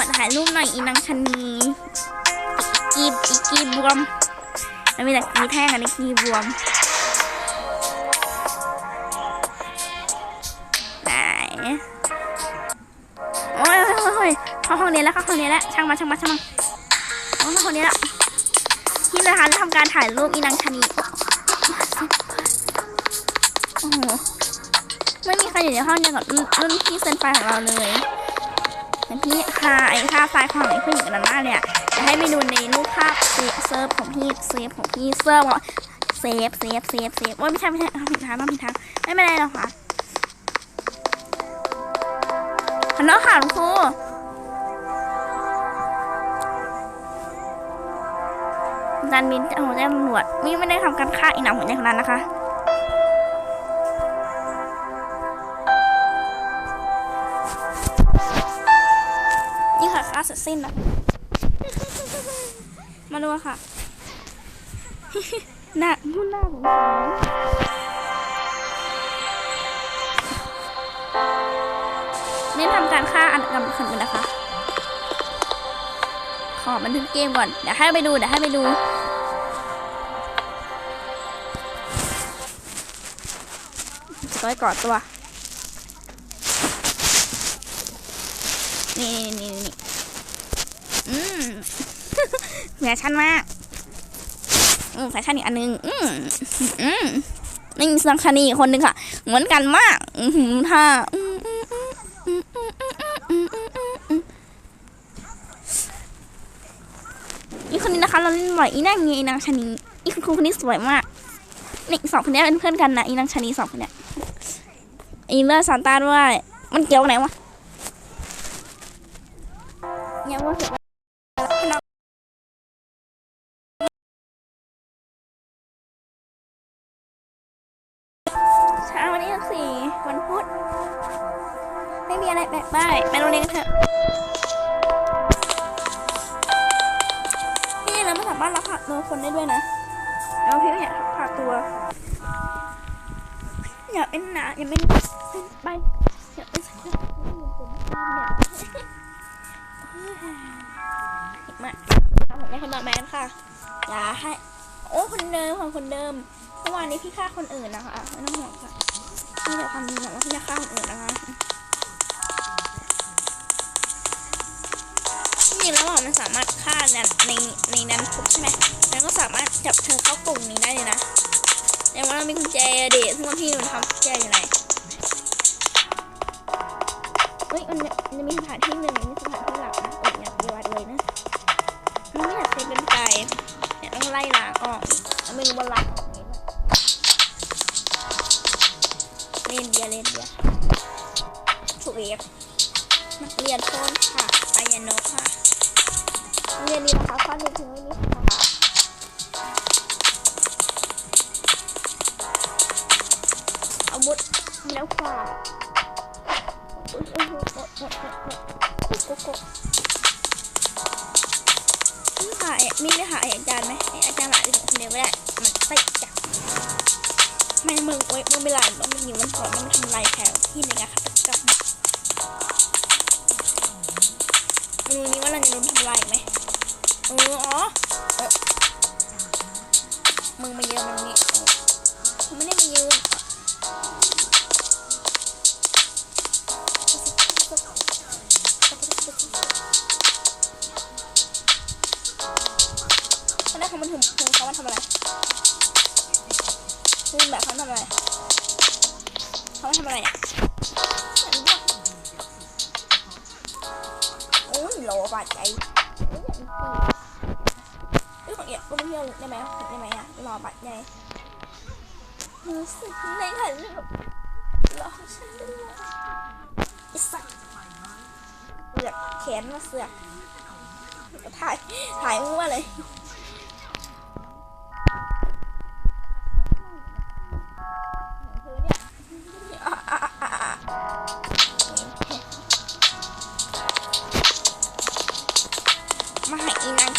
อถ่ายรูปหน่อยอีนางชะนีอีกีอีกีบวมมันมีแต่กีแท่งอันนี้กีบวมไหนโอ้ยโอ้ยโอ้ยเข้าห้องนี้แล้วเข้าห้องนี้แล้วช่างมาช่างมาช่างมาเข้าห้องนี้แล้วที่นะคะจะทำการถ่ายรูปอีนางชะนีโอ้โหไม่มีใครอยู่ในห้องเดียวกับรุ่นพี่เซนไปของเราเลย มันพี่ค่ะไอ้ค่าไฟล์ของไอ้ผู้หญิงนั้นมาเนี่ยจะให้ไปดูในรูปภาพเซิร์ฟของพี่เซฟของพี่เซิร์ฟเซฟเซฟเซฟเซฟว่าไม่ใช่ไม่ใช่ทำผิดทางทำผิดทางไม่เป็นไรหรอกค่ะฮัลโหลค่ะคุณครูการบินของแจ้งตำรวจนี่ไม่ได้ทำการฆ่าอีหนังหัวใจคนนั้นนะคะ นี่ค่ะค่าเสร็จสิ้นแล้วมาดูค่ะหน้ามุ่นหน้าของฉันนี่ทำการฆ่าอันดับคนอื่นนะคะ ขอบันทึกเกมก่อน เดี๋ยวให้ไปดู เดี๋ยวให้ไปดูจะไปกอดตัว นี่นี่นี่อืมเหนือชั่นมากอืมสาชั่นอีกอันนึง อืมอืมนี่สังคณีคนหนึ่งค่ะ เหมือนกันมากอืมถ้าอีคนนี้นะคะ เราเล่นบ่อยอีนางเงยนางชนีอีคุณครูคนนี้สวยมากนี่สองคนนี้เป็นเพื่อนกันนะอีนางชนีสองคนนี้อีเลือดซานต้าด้วยมันเกี่ยวไหนวะ ว่าเห็นว่าเช้าวันที่สี่วันพุธไม่มีอะไรแปลกไปไปโรงเรียนกันเถอะนี่เราไม่สามารถรับผักตัวคนได้ด้วยนะแล้วพี่ก็อยากผักตัว อยากเป็นหนาอยากเป็นเป็นไป มาทำผมในคนต่อแมนค่ะ อย่าให้ โอ้คนเดิมของคนเดิมเมื่อวานนี้พี่ฆ่าคนอื่นนะคะไม่ต้องห่วงค่ะพี่แต่ความจริงว่าพี่จะฆ่าคนอื่นนะคะจริงแล้วมันสามารถฆ่าในในในนั้นทุกใช่ไหมแล้วก็สามารถจับเธอเข้ากลุ่มนี้ได้เลยนะอย่างว่าเรามีกุญแจเดทซึ่งว่าพี่มันทำกุญแจอยู่ไหนเฮ้ยมันมันจะมีสถานที่หนึ่งมีสถาน เลยนะไม่อยเซ็นเป็นไก่เนี่ยต้องไล่ล้างออกไม่รู้ว่าลาออกไหมเล่นเดียเล่นเดียถูกเอฟนักเรียนต้นค่ะไปยันนกค่ะเรียนนี้นะคะข้อหนึ่งถึงไม่มีค่ะอาวุธแล้วค่ะโอ้โหโอ้โหโอ้โหโอ้โห ค่ไอ้นี่เลยค่ะไอ้อาจารย์ไหมไอ้อาจารย์หลายคนเดียวไม่ได้ มันใส่จักไม่มึงโอ๊ยมึงไม่หลายต้องมันอยู่มันก่อนมันทำลายแถวที่ในงานฆาตกรรมมึงรู้นี้ว่าเราจะโดนทำลายไหมเอออ๋อเออมึงมาเยอะมึงนี่ ทำอะไรเนี่ยโอ้ยโหลบาดใจเฮ้ยอย่างนี้เฮ้ยของเอียดกูไม่เที่ยวได้ไหมได้ไหมอะรอบาดใจรู้สึกในถ่ายรูปรอฉันด้วยไอ้สัสเสือกแขนมาเสือกถ่ายถ่ายมั่วเลย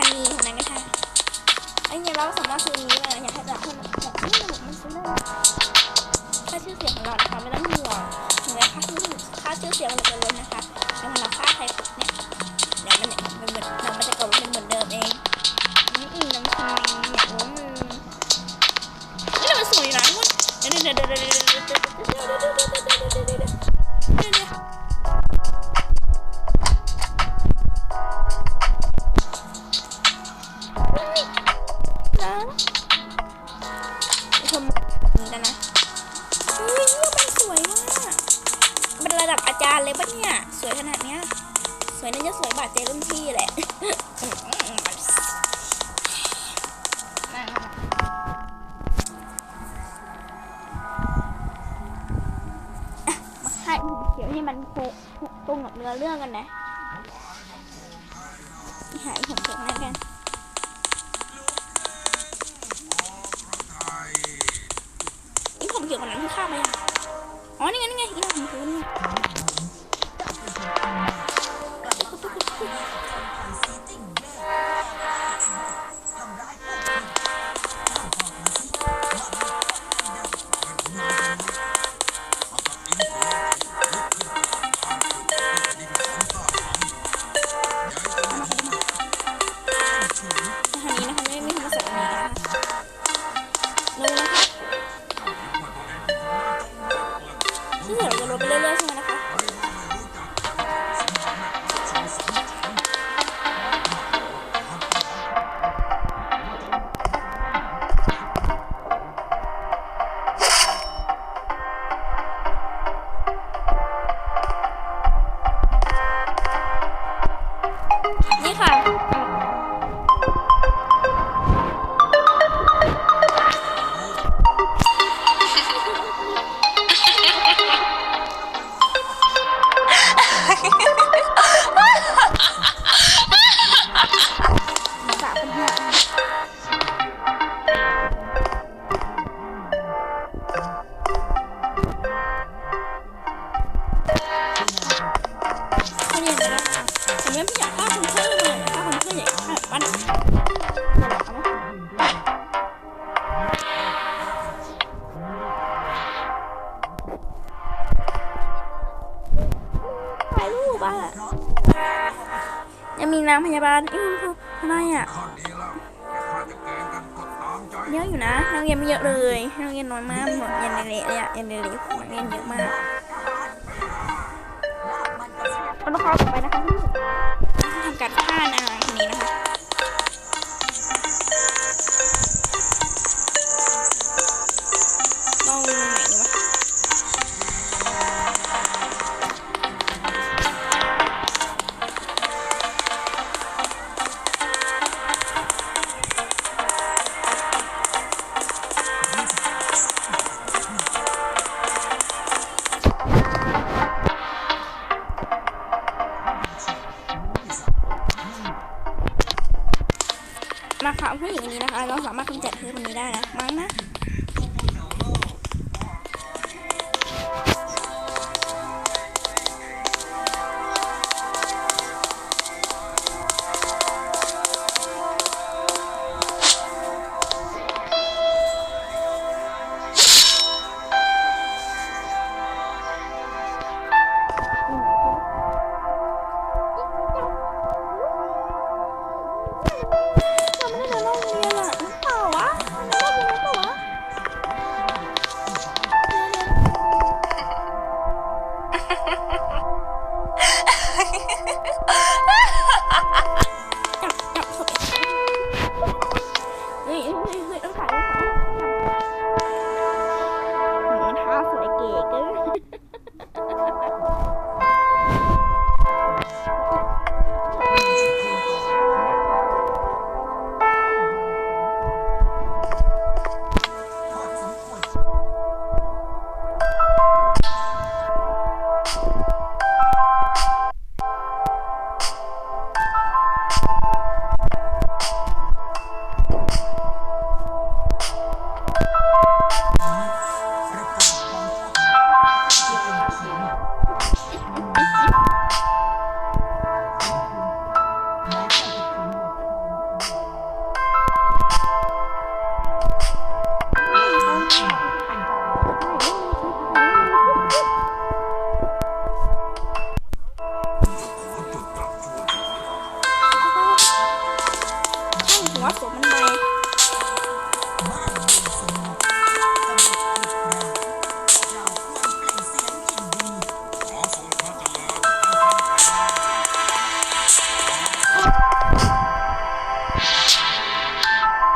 หาอีนางชะนีคนนั้นก็ใช่ไอ้เนี่ยเราสามารถซื้อนี้เลยอยากให้แบบให้มันแบบนี่ระบบมันซื้อได้ค่าชื่อเสียงของเรานะคะไม่ต้องห่วงถึงแม้ค่าชื่อค่าชื่อเสียงมันจะลดนะคะ สวยน่าจะสวยบาดเจรุ่นพี่แหละมาให้ผมเขียวให้มันโคตรงกับเนื้อเรื่องกันนะหายผมเขียวให้กันนี่ผมเขียววันนั้นที่ข้ามไปอะอ๋อ นี่ไงนี่ไงนี่ผมเขียวนี่ บ้ายังมีนางพยาบาลอืออะไรอะเยอะอยู่นะนักเรียนไม่เยอะเลยนักเรียนน้อยมากหมดเรียนในเละเลยอะเรียนในเละนักเรียนเยอะมากคนละครต่อไปนะคะ สมมันไป